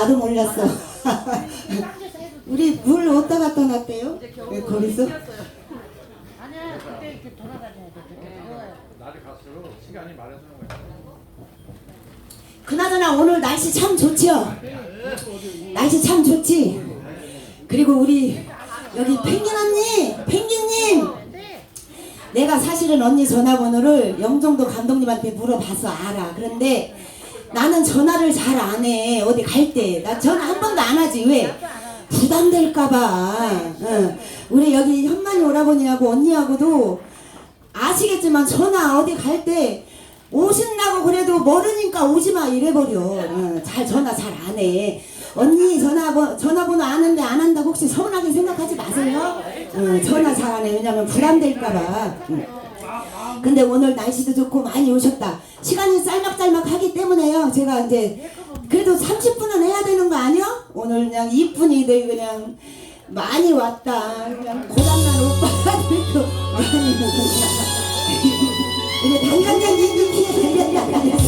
어, 나도 몰랐어. 우리 물 어디다 갖다 놨대요? 네, 거기서? 아니야 그때 이렇게 돌아다녀야 돼. 그때 더워요. 날이 갈수록 시간이 많아지는 거야. 그나저나 오늘 날씨 참 좋죠? 날씨 참 좋지? 그리고 우리 여기 펭귄 언니, 펭귄님! 내가 사실은 언니 전화번호를 영종도 감독님한테 물어봐서 알아. 그런데 나는 전화를 잘 안 해. 어디 갈 때. 나 전화 한 번도 안 하지. 왜? 부담될까봐. 응. 우리 여기 현만이 오라버니하고 언니하고도 아시겠지만 전화 어디 갈 때 오신다고 그래도 모르니까 오지 마 이래버려. 응. 잘 전화 잘 안 해. 언니 전화번 전화번호 아는데 안 한다고 혹시 서운하게 생각하지 마세요. 응, 전화 잘 안 해. 왜냐면 부담될까봐. 응. 근데 오늘 날씨도 좋고 많이 오셨다. 시간이 짤막짤막 하기 때문에요. 제가 이제 그래도 30분은 해야 되는 거 아니야? 오늘 그냥 2분이들 그냥 많이 왔다. 그냥 고장난 오빠들도 많이 오셨다. 이게 단간장 인기에 달렸다.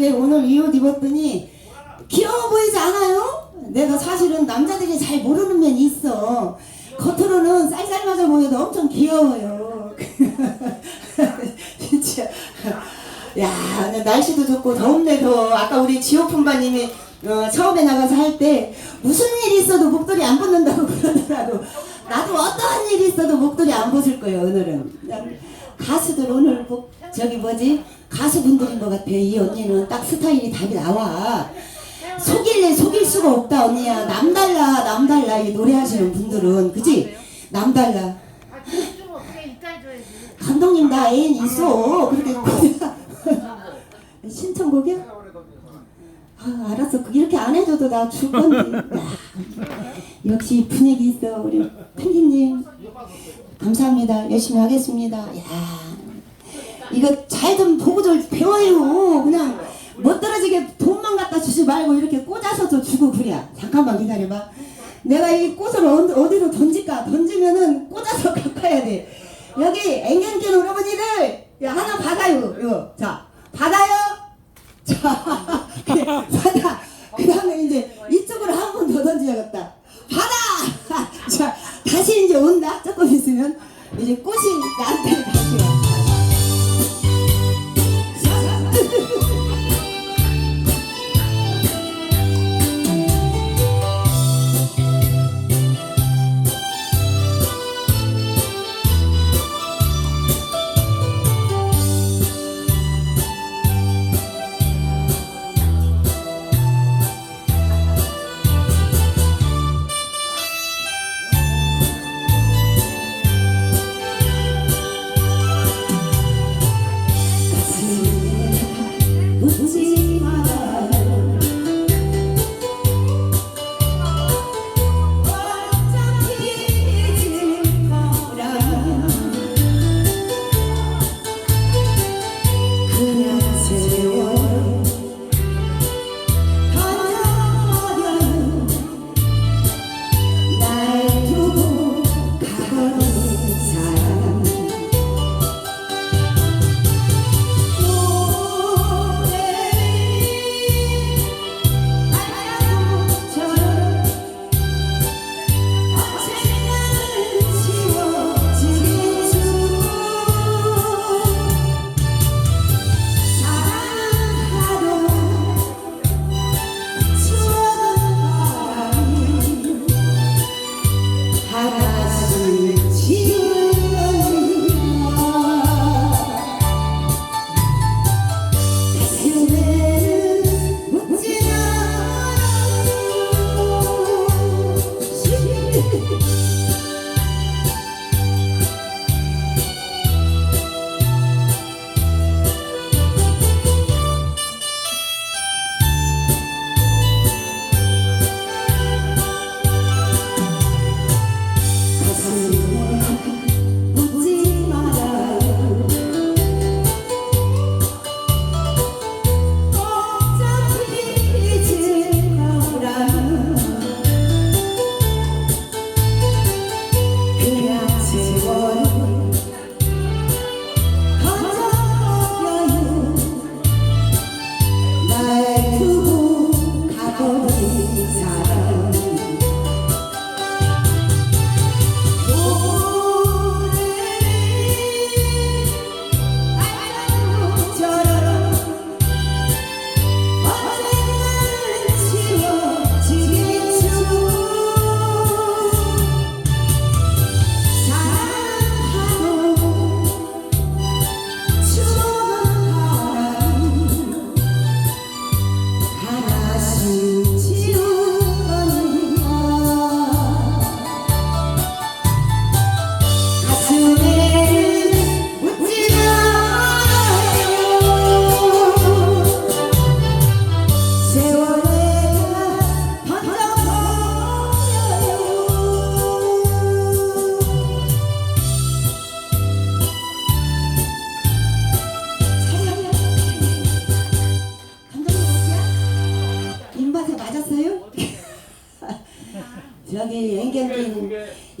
입는데 오늘 이 옷 입었더니 귀여워 보이지 않아요? 내가 사실은 남자들이 잘 모르는 면이 있어 겉으로는 쌀쌀맞아 보여도 엄청 귀여워요 진짜 야, 날씨도 좋고 더운데 더 아까 우리 지호품바님이 어, 처음에 나가서 할 때 무슨 일이 있어도 목도리 안 붙는다고 그러더라고. 나도 어떠한 일이 있어도 목도리 안 벗을 거예요 오늘은. 가수들 오늘 목 저기 뭐지 가수분들인 것 같아. 이 언니는 딱 스타일이 답이 나와. 속일래 속일 수가 없다 언니야. 남달라 남달라 이 노래하시는 분들은 그지? 남달라. 감독님 나 애인 있어. 그렇게 신청곡이야? 아, 알았어. 그 이렇게 안 해줘도 나줄 건데. 야, 역시 분위기 있어, 우리 펭귄님. 감사합니다. 열심히 하겠습니다. 야, 이거 잘 좀 보고 좀 배워요. 그냥 못 떨어지게 돈만 갖다 주지 말고 이렇게 꽂아서 도 주고 그래. 잠깐만 기다려봐. 내가 이 꽃을 어- 어디로 던질까? 던지면은 꽂아서 와야 돼. 여기 여러분이들 야, 하나 받아요. 이거 자 받아요. 자, 받아. 그 다음에 이제 이쪽으로 한 번 더 던져야겠다. 받아! 자, 다시 이제 온다. 조금 있으면 이제 꽃이 나한테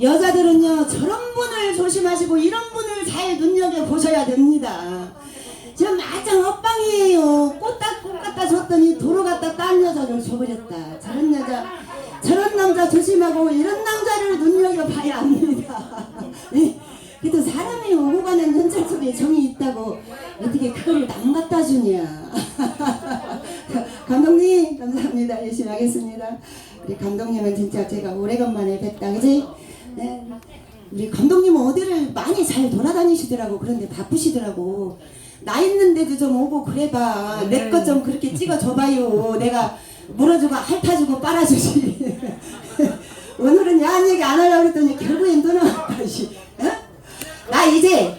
여자들은요 저런 분을 조심하시고 이런 분을 잘 눈여겨 보셔야 됩니다. 저 마장 엇방이에요. 꽃다 꽃 갖다 줬더니 도로 갖다 딴 여자를 줘버렸다. 저런 여자 저런 남자 조심하고 이런 남자를 눈여겨 봐야 합니다. 네. 그래도 사람이 오고 가는 현장 속에 정이 있다고 어떻게 그거를 남 갖다 주냐. 감독님 감사합니다. 열심히 하겠습니다. 우리 감독님은 진짜 제가 오래간만에 뵀다 그지? 네. 우리 감독님은 어디를 많이 잘 돌아다니시더라고 그런데 바쁘시더라고 나 있는데도 좀 오고 그래봐 내 것 좀 그렇게 찍어줘봐요 내가 물어주고 핥아주고 빨아주지 오늘은 야한 얘기 안 하려고 그랬더니 결국엔 또 나왔다 씨. 어? 나 이제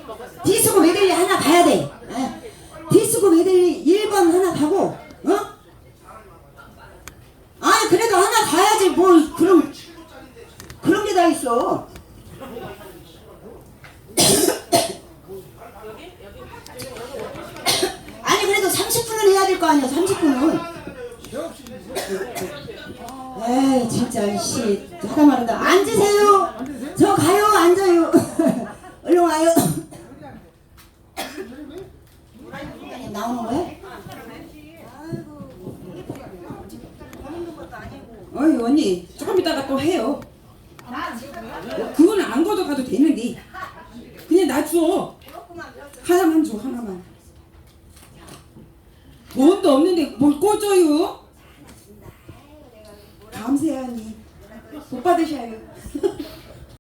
디스코 메들리 하나 가야 돼 어? 디스코 메들리 1번 하나 가고 어? 아니 그래도 하나 가야지 뭘 그럼 그런 게 다 있어 아니 그래도 30분은 해야 될 거 아니야 30분은 에이 진짜 씨 하다 말한다 앉으세요 저 가요 앉아요 얼른 와요 나오는 거야? 어이 언니 조금 이따가 또 해요. 그거는 안 걷어가도 되는데 그냥 놔줘. 하나만 줘 하나만. 돈도 없는데 뭘 꽂아요? 감사해 언니. 복 받으셔요.